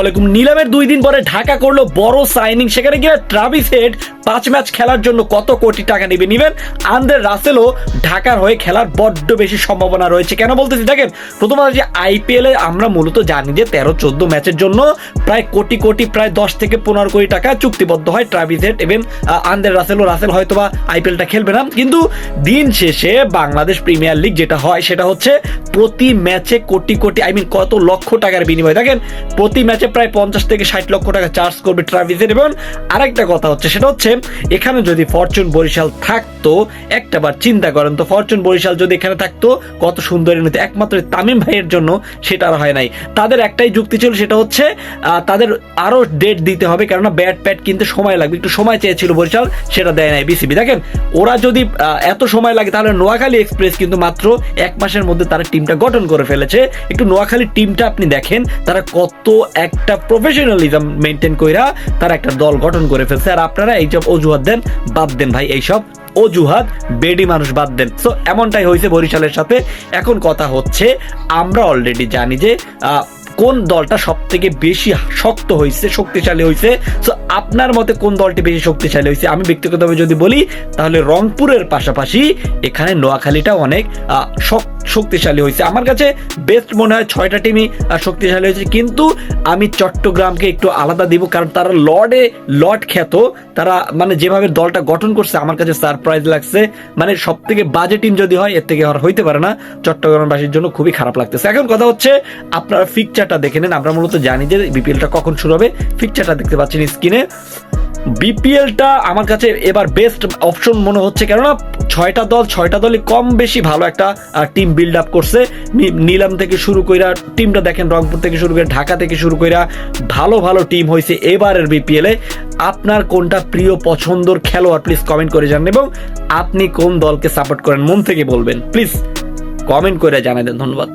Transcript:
আলাইকুম নিলামের দুই দিন পরে ঢাকা করল বড় সাইনিং সেখানে গিয়ে ট্রাভিস হেড পাঁচ ম্যাচ খেলার জন্য কত কোটি টাকা নেবে নিবেন? আন্দ্রে রাসেলও ঢাকার হয়ে খেলার বড্ড বেশি সম্ভাবনা রয়েছে। কেন বলতেছি? দেখেন প্রথমত যে আইপিএল আমরা মূলত জানি যে তেরো, চোদ্দ ম্যাচের জন্য প্রায় কোটি কোটি, প্রায় দশ থেকে পনেরো কোটি টাকা চুক্তিবদ্ধ হয় ট্রাভিস হেড এবং আন্দ্রে রাসেল ও রাসেল হয়তো বা আইপিএলটা খেলবে না। কিন্তু দিন শেষে বাংলাদেশ প্রিমিয়ার লিগ যেটা হয়, সেটা হচ্ছে প্রতি ম্যাচে কোটি কোটি, আই মিন কত লক্ষ টাকার বিনিময়। দেখেন, প্রতি ম্যাচে প্রায় পঞ্চাশ থেকে ষাট লক্ষ টাকা চার্জ করবে ট্রাভিসের এবং আরেকটা কথা হচ্ছে, সেটা হচ্ছে এখানে যদি ফরচুন বরিশাল থাকতো একটা বার চিন্তা করেন তো, ফরচুন বরিশাল যদি এখানে থাকতো, কত সুন্দর নিতে একমাত্র তামিম ভাইয়ের জন্য সেটা আর হয় নাই। তাদের একটাই যুক্তি ছিল, সেটা হচ্ছে তাদের আরও ডেট দিতে হবে, কেননা ব্যাট প্যাট কিনতে সময় লাগবে, একটু সময় চেয়েছিল বরিশাল, সেটা দেয় নাই বিসিবি দেখেন, ওরা যদি এত সময় লাগে, তাহলে নোয়াখালী এক্সপ্রেস কিন্তু মাত্র এক মাসের মধ্যে তারা টিমটা গঠন করে ফেলেছে। একটু নোয়াখালী টিমটা আপনি দেখেন, তারা কত একটা প্রফেশনালিজম মেনটেন কইরা তারা একটা দল গঠন করে ফেলছে। আর আপনারা এইসব অজুহাত দেন, বাদ দেন ভাই এইসব অজুহাত, বেডি মানুষ বাদ দেন। সো এমনটাই হয়েছে বরিশালের সাথে। এখন কথা হচ্ছে, আমরা অলরেডি জানি যে কোন দলটা সব থেকে বেশি শক্ত হয়েছে, শক্তিশালী হয়েছে। সো আপনার মতে কোন দলটি বেশি শক্তিশালী হয়েছে? আমি ব্যক্তিগতভাবে যদি বলি, তাহলে রংপুরের পাশাপাশি এখানে নোয়াখালীটা অনেক শক্তিশালী হয়েছে। আমার কাছে বেস্ট মনে হয় ছয়টা টিমই শক্তিশালী হয়েছে। কিন্তু আমি চট্টগ্রামকে একটু আলাদা দিব, কারণ তারা লর্ডে লর্ড খ্যাত। তারা মানে যেভাবে দলটা গঠন করছে, আমার কাছে সারপ্রাইজ লাগছে। মানে সব থেকে বাজে টিম যদি হয়, এর থেকে আর হইতে পারে না। চট্টগ্রামবাসীর জন্য খুবই খারাপ লাগতেছে। এখন কথা হচ্ছে, আপনারা ফিকচারটা দেখে নেন। আমরা মূলত জানি যে বিপিএলটা কখন শুরু হবে। ফিকচারটা দেখতে পাচ্ছেন স্ক্রিনে বিপিএলটা আমার কাছে এবার বেস্ট অপশন মনে হচ্ছে, কেননা ছয়টা দল, ছয়টা দলই কম বেশি ভালো একটা টিম বিল্ড আপ করছে। নিলাম থেকে শুরু কইরা টিমটা দেখেন রংপুর থেকে শুরু করে, ঢাকা থেকে শুরু কইরা ভালো ভালো টিম হয়েছে এবারের বিপিএল আপনার কোনটা প্রিয় পছন্দর খেলোয়াড় প্লিজ কমেন্ট করে জানান এবং আপনি কোন দলকে সাপোর্ট করেন মন থেকে বলবেন। প্লিজ কমেন্ট করে জানাই দেন ধন্যবাদ।